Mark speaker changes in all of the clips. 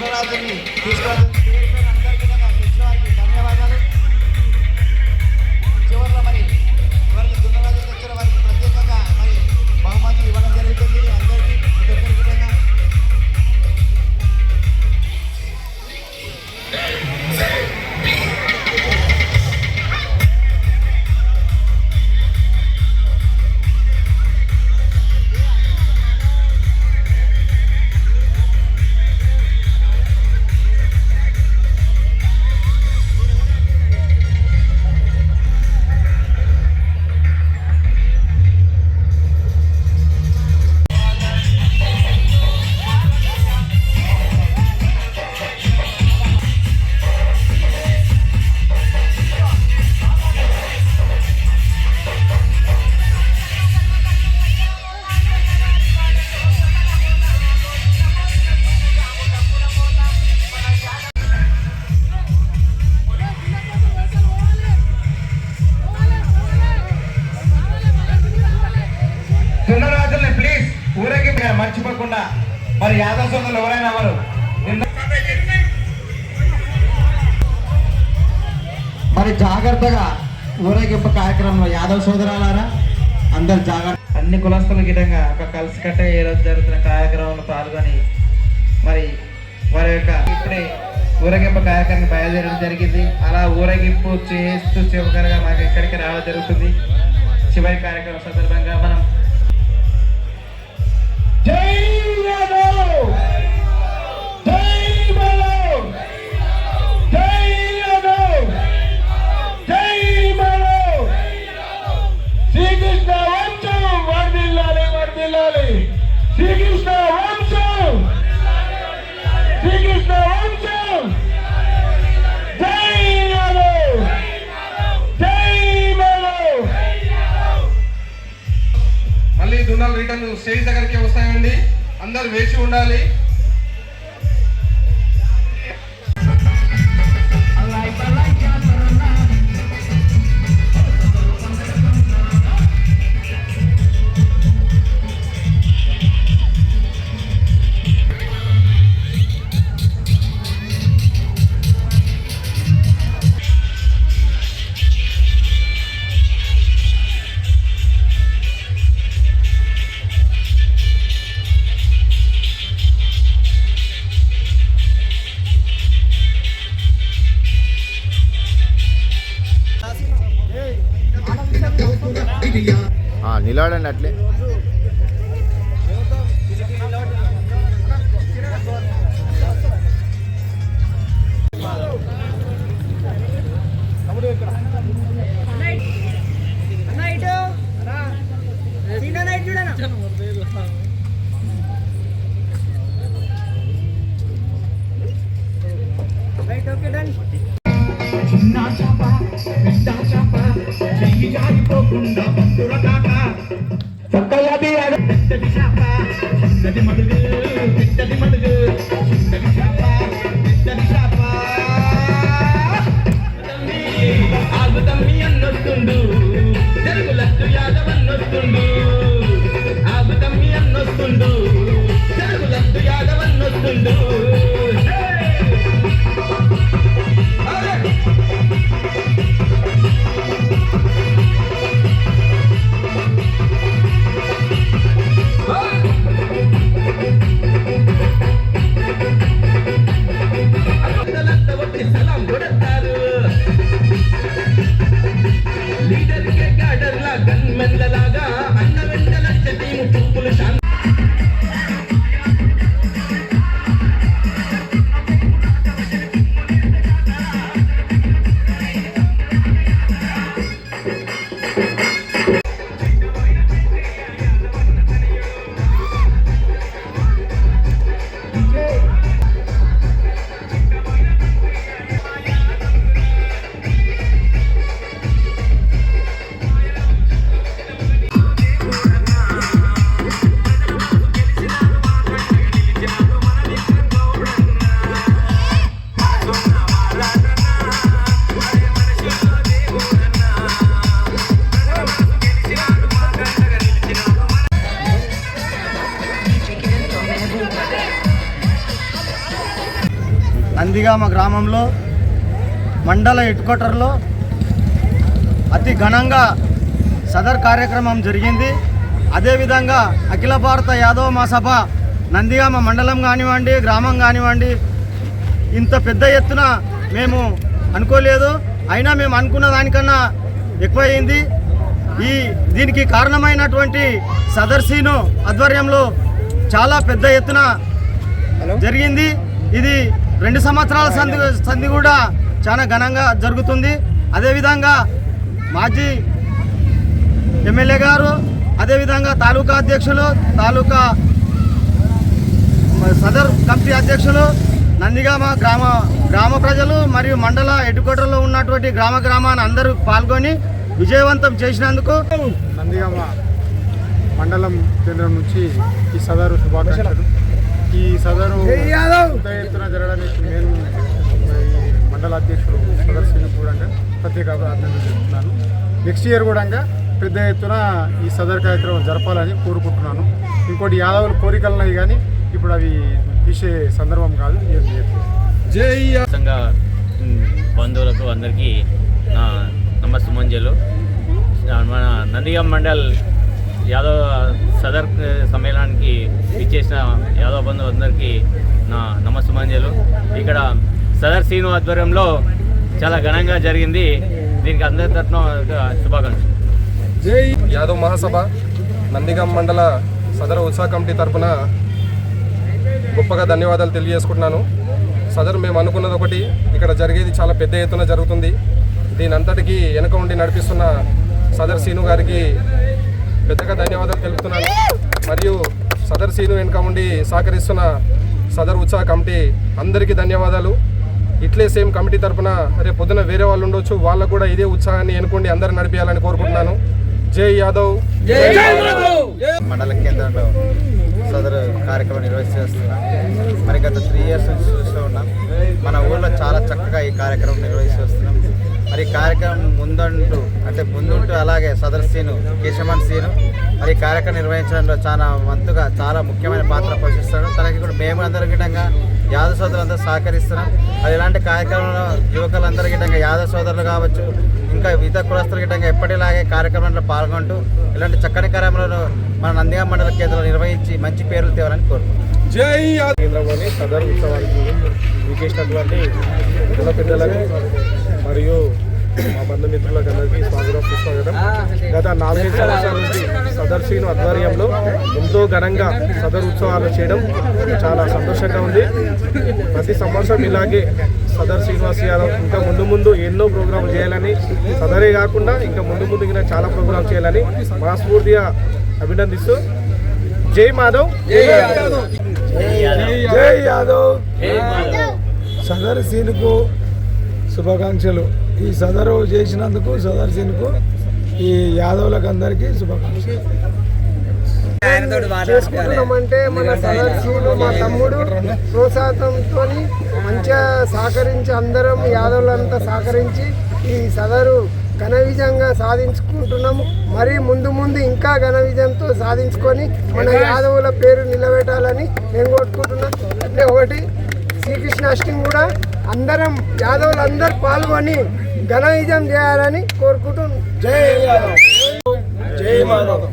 Speaker 1: ছোটরা
Speaker 2: আছেন খ্রিস্ট আছেন మర్చిపోకుండా. మరి యాదవ్ సోదరులు ఎవరైనా ఎవరు? నిన్న
Speaker 1: మరి జాగ్రత్తగా ఊరేగింపు కార్యక్రమంలో యాదవ్ సోదరాలారా? అందరు జాగ్రత్త
Speaker 2: అన్ని కులస్తుల గిటంగా ఒక కలిసికట్టే ఏ రోజు జరుగుతున్న కార్యక్రమంలో పాల్గొని మరి వారి యొక్క ఇప్పుడే ఊరేగింపు కార్యక్రమం బయలుదేరడం జరిగింది. అలా ఊరేగింపు చేస్తూ చివరిగా మాకు ఇక్కడికి రావడం జరుగుతుంది. చివరి కార్యక్రమం సందర్భంగా మనం వర్దిల్లాలి శ్రీకృష్ణ వంశం! శ్రీకృష్ణ వంశం! జై యాదవ్ జై
Speaker 3: మళ్ళీ దున్నాలు రిటర్న్ స్టేజ్ దగ్గరికి వస్తాయండి. అందరు వేచి ఉండాలి.
Speaker 4: నిలబడండి అట్లే.
Speaker 5: ఆగుతమ్మి అన్నొస్తుండు తెలుగులట్టు యాదవన్నొస్తుండు ఆగుతమ్మి అన్నొస్తుండు. తెలుగులట్టు యాదవన్నొస్తుండు అందలంతా Thank you.
Speaker 6: నందిగామ గ్రామంలో మండల హెడ్ క్వార్టర్లో అతి ఘనంగా సదర్ కార్యక్రమం జరిగింది. అదేవిధంగా అఖిల భారత యాదవ మహాసభ నందిగామ మండలం కానివ్వండి గ్రామం కానివ్వండి ఇంత పెద్ద ఎత్తున మేము అనుకోలేదు. అయినా మేము అనుకున్న దానికన్నా ఎక్కువైంది. ఈ దీనికి కారణమైనటువంటి సదర్శీను ఆధ్వర్యంలో చాలా పెద్ద ఎత్తున జరిగింది. ఇది రెండు సంవత్సరాల సంధి సంధి కూడా చాలా ఘనంగా జరుగుతుంది. అదేవిధంగా మాజీ ఎమ్మెల్యే గారు అదేవిధంగా తాలూకా అధ్యక్షులు తాలూకా సదర్ కమిటీ అధ్యక్షులు నందిగామ గ్రామ గ్రామ ప్రజలు మరియు మండల హెడ్క్వార్టర్లో ఉన్నటువంటి గ్రామ గ్రామాన్ని అందరూ పాల్గొని విజయవంతం చేసినందుకు
Speaker 7: నందిగామ మండలం కేంద్రం నుంచి ఈ సదరు శుభాకాంక్షలు. ఈ సదరు పెద్ద ఎత్తున జరగడానికి నేను ఈ మండల అధ్యక్షుడు సదర్ శ్రీను కూడా ప్రత్యేక అభినందనలు చెప్తున్నాను నెక్స్ట్ ఇయర్ కూడా పెద్ద ఎత్తున ఈ సదర్ కార్యక్రమం జరపాలని కోరుకుంటున్నాను. ఇంకోటి యాదవుల కోరికలు ఉన్నాయి కానీ ఇప్పుడు అవి తీసే సందర్భం కాదు ఏం చేయట్లేదు.
Speaker 8: బంధువులకు అందరికీ నా నమస్సుమంజలు. మన నందిగం మండల్ యాదవ్ సదర్ సమ్మేళనానికి ఇచ్చేసిన యాదవ్ బంధువు అందరికీ నా నమస్సుమంజలు. ఇక్కడ సదర్ సీను ఆధ్వర్యంలో చాలా ఘనంగా జరిగింది. దీనికి అందరి తరఫున శుభాకాంక్షలు. శుభాకాంక్షలు
Speaker 3: యాదవ్ మహాసభ నందిగాం మండల సదర్ ఉత్సాహ కమిటీ తరపున గొప్పగా ధన్యవాదాలు తెలియజేసుకుంటున్నాను. సదర్ మేము అనుకున్నది ఒకటి ఇక్కడ జరిగేది చాలా పెద్ద ఎత్తున జరుగుతుంది. దీని అంతటికీ వెనక ఉండి నడిపిస్తున్న సదర్ సీను గారికి పెద్దగా ధన్యవాదాలు తెలుపుతున్నాను. మరియు సదర్ సీను వెనుక ఉండి సహకరిస్తున్న సదర్ ఉత్సాహ కమిటీ అందరికీ ధన్యవాదాలు. ఇట్లే సేమ్ కమిటీ తరపున రేపు పొద్దున వేరే వాళ్ళు ఉండొచ్చు. వాళ్ళకు కూడా ఇదే ఉత్సాహాన్ని ఎన్నుకోండి అందరు నడిపించాలని కోరుకుంటున్నాను. జై యాదవ్.
Speaker 6: మండల కేంద్రంలో సదరు కార్యక్రమం నిర్వహిస్తున్నాం మరి గత త్రీ ఇయర్స్ నుంచి చూస్తూ ఉన్నాం. మన ఊర్లో చాలా చక్కగా ఈ కార్యక్రమం నిర్వహిస్తూ మరి కార్యక్రమం ముందంటూ అంటే ముందుంటూ అలాగే సదర్ సీను కేశవన్ సీను మరి కార్యక్రమం నిర్వహించడంలో చాలా వంతుగా చాలా ముఖ్యమైన పాత్ర పోషిస్తాడు. తనకి కూడా మేము అందరి గిటంగా యాదవ సోదరులందరూ సహకరిస్తున్నాం. అది ఇలాంటి కార్యక్రమంలో యువకులందరి గిటంగా యాదవ సోదరులు కావచ్చు ఇంకా ఇతర కులస్తుల గిటంగా ఎప్పటిలాగే కార్యక్రమంలో పాల్గొంటూ ఇలాంటి చక్కని కార్యక్రమాలను మన నందిగా మండల కేంద్రంలో నిర్వహించి మంచి పేర్లు తేవాలని కోరుకుంటున్నాం.
Speaker 3: జై
Speaker 7: కేంద్రంలోని సదర్ ఉత్సవానికి వికేసినటువంటి కుల పెద్దలకు మరియు మా బంధుమిత్రులకు అందరికీ స్వాగతం సుస్వాగతం. గత నాలుగైదు సంవత్సరాల నుంచి సదర్ శ్రీను ఆధ్వర్యంలో ఎంతో ఘనంగా సదర్ ఉత్సవాలు చేయడం చాలా సంతోషంగా ఉంది. ప్రతి సంవత్సరం ఇలాగే సదర్ శ్రీనివాస్ యాదవ్ ఇంకా ముందు ముందు ఎన్నో ప్రోగ్రాంలు చేయాలని సదరే కాకుండా ఇంకా ముందు ముందు ఇంకా చాలా ప్రోగ్రాం చేయాలని మనస్ఫూర్తిగా అభినందిస్తూ. జై మాధవ్. జై యాదవ్. జై యాదవ్ సదర్ సీన్కు శుభాకాంక్షలు. ఈ సదరు చేసినందుకు సదర్ సీన్కు ఈ యాదవులకు అందరికీ శుభాకాంక్షలు
Speaker 9: చేసుకుంటున్నామంటే మన సదస్సులు మా తమ్ముడు ప్రోత్సాహంతో మంచిగా సహకరించి అందరం యాదవులంతా సహకరించి ఈ సదరు ఘన విజయంగా సాధించుకుంటున్నాము. మరి ముందు ముందు ఇంకా ఘన విజయంతో సాధించుకొని మన యాదవుల పేరు నిలబెట్టాలని నేను కోరుకుంటున్నా. అంటే ఒకటి శ్రీకృష్ణ అష్టమి కూడా అందరం యాదవులు అందరు పాల్గొని ఘన విజయం చేయాలని కోరుకుంటున్నాం జై
Speaker 7: జై మాధవ్.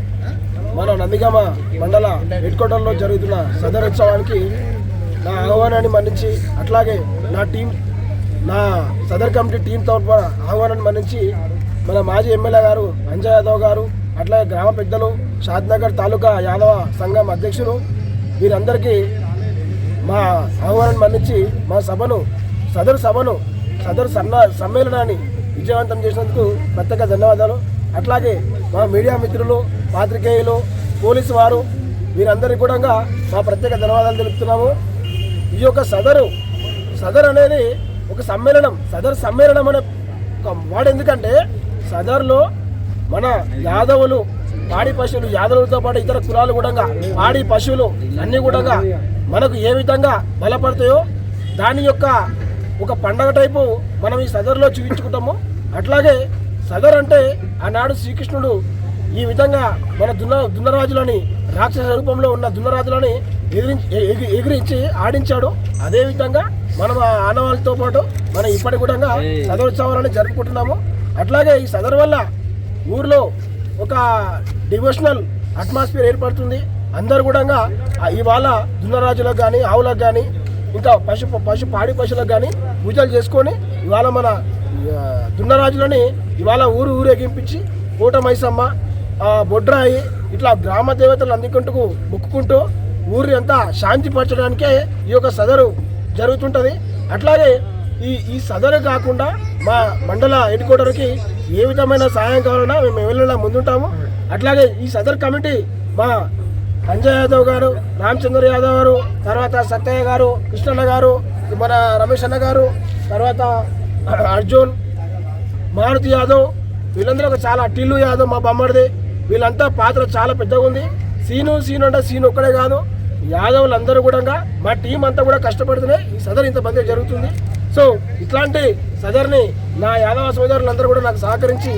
Speaker 7: మన నందిగామ మండల హెడ్ జరుగుతున్న సదరోత్సవానికి నా ఆహ్వానాన్ని మన్నించి అట్లాగే నా టీం నా సదర్ కమిటీ టీం తరఫున ఆహ్వానాన్ని మన్నించి మన మాజీ ఎమ్మెల్యే గారు అంజయ్ యాదవ్ గారు అట్లాగే గ్రామ పెద్దలు షాద్నగర్ తాలూకా యాదవ సంఘం అధ్యక్షులు వీరందరికీ మా ఆహ్వానాన్ని మన్నించి మా సభను సదరు సభను సదరు సన్న సమ్మేళనాన్ని విజయవంతం చేసినందుకు ప్రత్యేక ధన్యవాదాలు. అట్లాగే మా మీడియా మిత్రులు పాత్రికేయులు పోలీసు వారు వీరందరికీ కూడా మా ప్రత్యేక ధన్యవాదాలు తెలుపుతున్నాము. ఈ యొక్క సదరు సదర్ అనేది ఒక సమ్మేళనం సదర్ సమ్మేళనం అనే ఒక వాడు ఎందుకంటే సదర్లో మన యాదవులు పాడి పశువులు యాదవులతో పాటు ఇతర కులాలు కూడా పాడి పశువులు అన్నీ కూడా మనకు ఏ విధంగా బలపడతాయో దాని యొక్క ఒక పండగ టైపు మనం ఈ సదర్లో చూపించుకుంటాము. అట్లాగే సదర్ అంటే ఆనాడు శ్రీకృష్ణుడు ఈ విధంగా మన దున్న దున్నరాజులని రాక్షస రూపంలో ఉన్న దున్నరాజులని ఎదిరించి ఎగి- ఎగిరించి ఆడించాడు. అదేవిధంగా మనం ఆ ఆనవాళ్ళతో పాటు మనం ఇప్పటి కూడా సదరోత్సవాలను జరుపుకుంటున్నాము. అట్లాగే ఈ సదరు వల్ల ఊర్లో ఒక డివోషనల్ అట్మాస్ఫియర్ ఏర్పడుతుంది. అందరు కూడా ఇవాళ దున్నరాజులకు కానీ ఆవులకు కానీ ఇంకా పశు పశు పాడి పశువులకు కానీ పూజలు చేసుకొని ఇవాళ మన దున్నరాజులని ఇవాళ ఊరు ఊరేగింపించి కోట మైసమ్మ బొడ్రాయి ఇట్లా గ్రామ దేవతలు అందుకుంటూ మొక్కుకుంటూ ఊరి అంతా శాంతిపరచడానికే ఈ యొక్క సదరు జరుగుతుంటుంది. అట్లాగే ఈ ఈ సదరు కాకుండా మా మండల హెడ్ క్వార్టర్కి ఏ విధమైన సహాయం కావాలన్నా మేము వెళ్ళడం ముందుంటాము. అట్లాగే ఈ సదర్ కమిటీ మా అంజయ్ యాదవ్ గారు రామచంద్ర యాదవ్ గారు తర్వాత సత్తయ్య గారు కృష్ణన్న గారు మన రమేష్ అన్న గారు తర్వాత అర్జున్ మారుతి యాదవ్ వీళ్ళందరూ ఒక చాలా టిల్లు యాదవ్ మా బొమ్మడిది. వీళ్ళంతా పాత్ర చాలా పెద్దగా ఉంది. సీను సీను అంటే సీను ఒక్కడే కాదు. యాదవులు అందరూ కూడా మా టీం అంతా కూడా కష్టపడుతున్నాయి ఈ సదర్ ఇంత జరుగుతుంది. సో ఇట్లాంటి సదర్ని నా యాదవ సోదరులందరూ కూడా నాకు సహకరించి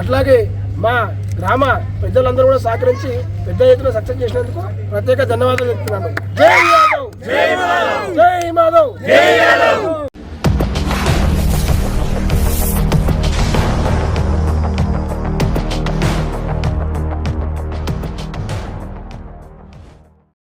Speaker 7: అట్లాగే మా గ్రామ పెద్దలందరూ కూడా సహకరించి పెద్ద ఎత్తున సక్సెస్ చేసినందుకు ప్రత్యేక ధన్యవాదాలు చెప్తున్నాను. జై యాదవ్ జై మాధవ్! జై మాధవ్!